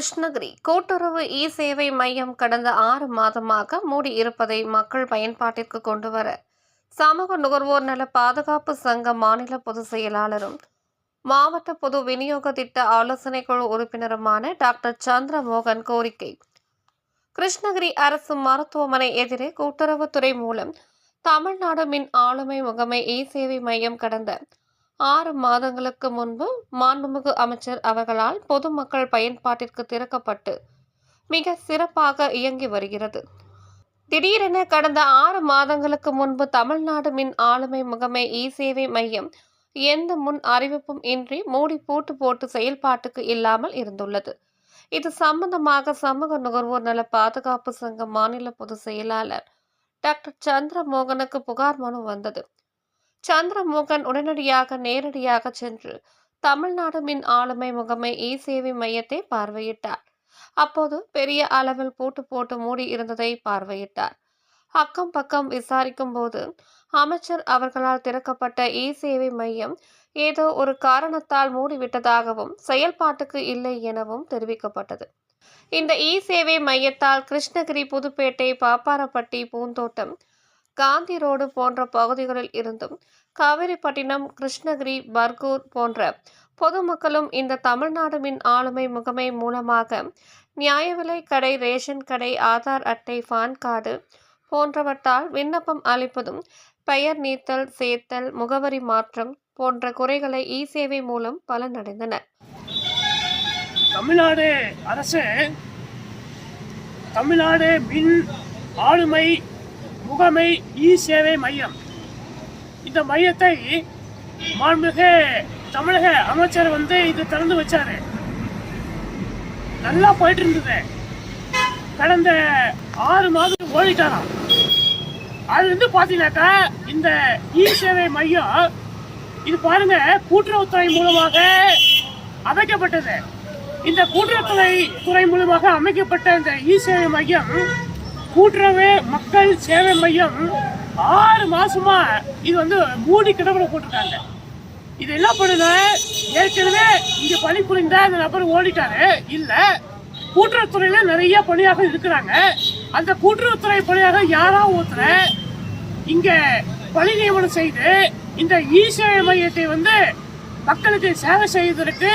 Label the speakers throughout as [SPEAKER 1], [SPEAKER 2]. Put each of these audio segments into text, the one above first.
[SPEAKER 1] கிருஷ்ணகிரி. கூட்டுறவு இ சேவை மையம் கடந்த ஆறு மாதமாக மூடி இருப்பதை மக்கள் பயன்பாட்டிற்கு கொண்டுவர சமூக நுகர்வோர் நல பாதுகாப்பு சங்க மாநில பொதுச் செயலாளரும் மாவட்ட பொது விநியோக திட்ட ஆலோசனை குழு உறுப்பினருமான டாக்டர் சந்திரமோகன் கோரிக்கை. கிருஷ்ணகிரி அரசு மருத்துவமனை எதிரே கூட்டுறவுத்துறை மூலம் தமிழ்நாடு மின் ஆளுமை முகமை இ சேவை மையம் கடந்த ஆறு மாதங்களுக்கு முன்பு மாண்புமிகு அமைச்சர் அவர்களால் பொதுமக்கள் பயன்பாட்டிற்கு திறக்கப்பட்டு மிக சிறப்பாக இயங்கி வருகிறது. திடீரென கடந்த ஆறு மாதங்களுக்கு முன்பு தமிழ்நாடு மின் ஆளுமை முகமை இ சேவை மையம் எந்த முன் அறிவிப்பும் இன்றி மூடி பூட்டு போட்டு செயல்பாட்டுக்கு இல்லாமல் இருந்துள்ளது. இது சம்பந்தமாக சமூக நுகர்வோர் நல பாதுகாப்பு சங்க மாநில பொதுச் செயலாளர் டாக்டர் சந்திரமோகனுக்கு புகார் மனு வந்தது. சந்திரமோகன் உடனடியாக நேரடியாக சென்று தமிழ்நாடு மின் ஆளுமை முகமை இ. சேவை மையத்தை பார்வையிட்டார். அப்போது பெரிய அளவில் பூட்டு போட்டு மூடி இருந்ததை பார்வையிட்டார். அக்கம் பக்கம் விசாரிக்கும் போது அமைச்சர் அவர்களால் திறக்கப்பட்ட இ. சேவை மையம் ஏதோ ஒரு காரணத்தால் மூடிவிட்டதாகவும் செயல்பாட்டுக்கு இல்லை எனவும் தெரிவிக்கப்பட்டது. இந்த இ. சேவை மையத்தால் கிருஷ்ணகிரி புதுப்பேட்டை பாப்பாரப்பட்டி பூந்தோட்டம் காந்தி ரோடு போன்ற பகுதிகளில் இருந்தும் காவிரிப்பட்டினம் கிருஷ்ணகிரி பர்கூர் போன்ற பொதுமக்களும் இந்த தமிழ்நாடு மின் ஆளுமை முகமை மூலமாக நியாய விலை கடை ரேஷன் கடை ஆதார் அட்டை பான் கார்டு போன்றவற்றால் விண்ணப்பம் அளிப்பதும் பெயர் நீத்தல் சேர்த்தல் முகவரி மாற்றம் போன்ற குறைகளை இ சேவை மூலம் பலனடைந்தன.
[SPEAKER 2] தமிழ்நாடு அரசு தமிழ்நாடு மின் ஆளுமை முகமை இ சேவை மையம். இந்த மையத்தை மாண்புமிகு தமிழக அமைச்சர் வந்து இது திறந்து வச்சாரு. நல்லா போயிட்டு இருந்தது கடந்த ஆறு மாதம் ஓடிட்டாராம். அதுலேருந்து பார்த்தீங்கன்னாக்கா இந்த இ சேவை மையம் இது பாருங்க கூட்டுறவுத்துறை மூலமாக அமைக்கப்பட்டது. இந்த கூட்டுறவுத்துறை துறை மூலமாக அமைக்கப்பட்ட இந்த இ சேவை மையம் கூட்டுறவு மக்கள் சேவை மையம். ஆறு மாசமா இது வந்து மூடி கிடப்பில் போட்டிருக்காங்க. இது என்ன பண்ணுது? ஏற்கனவே இங்க பணிபுரிந்த அந்த நபர் ஓடிட்டாரு. இல்ல கூட்டுறவுத்துறையில நிறைய பணியாக இருக்கிறாங்க. அந்த கூட்டுறவுத்துறை பணியாக யாரோ ஒருத்தர் இங்க பணி நியமனம் செய்து இந்த இ சேவை மையத்தை வந்து மக்களுக்கு சேவை செய்வதற்கு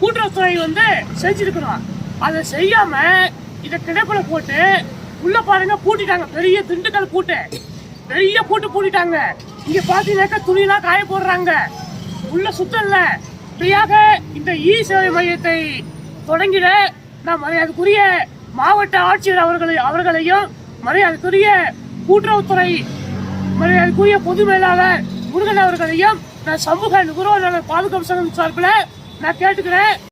[SPEAKER 2] கூட்டுறவுத்துறை வந்து செஞ்சிருக்கணும் அதை செய்யாம இதை கிடப்பில் போட்டு உள்ள பாருங்க பூட்டிட்டாங்க. பெரிய திண்டுக்கல் பூட்டு. பெரிய பூட்டு பூட்டிட்டாங்க. இங்க பாத்தீங்கன்னாக்கா துணியெல்லாம் காய போடுறாங்க. உள்ள சுத்தம் இல்லை. இப்படியாக இந்த இ சேவை மையத்தை தொடங்கிட நான் மரியாதைக்குரிய மாவட்ட ஆட்சியர் அவர்களை அவர்களையும் மரியாதைக்குரிய கூட்டுறவுத்துறை மரியாதைக்குரிய பொது மேலாளர் முருகன் அவர்களையும் நான் சமூக நுகர்வோர் பாதுகாப்பு சங்கம் சார்பில் நான் கேட்டுக்கிறேன்.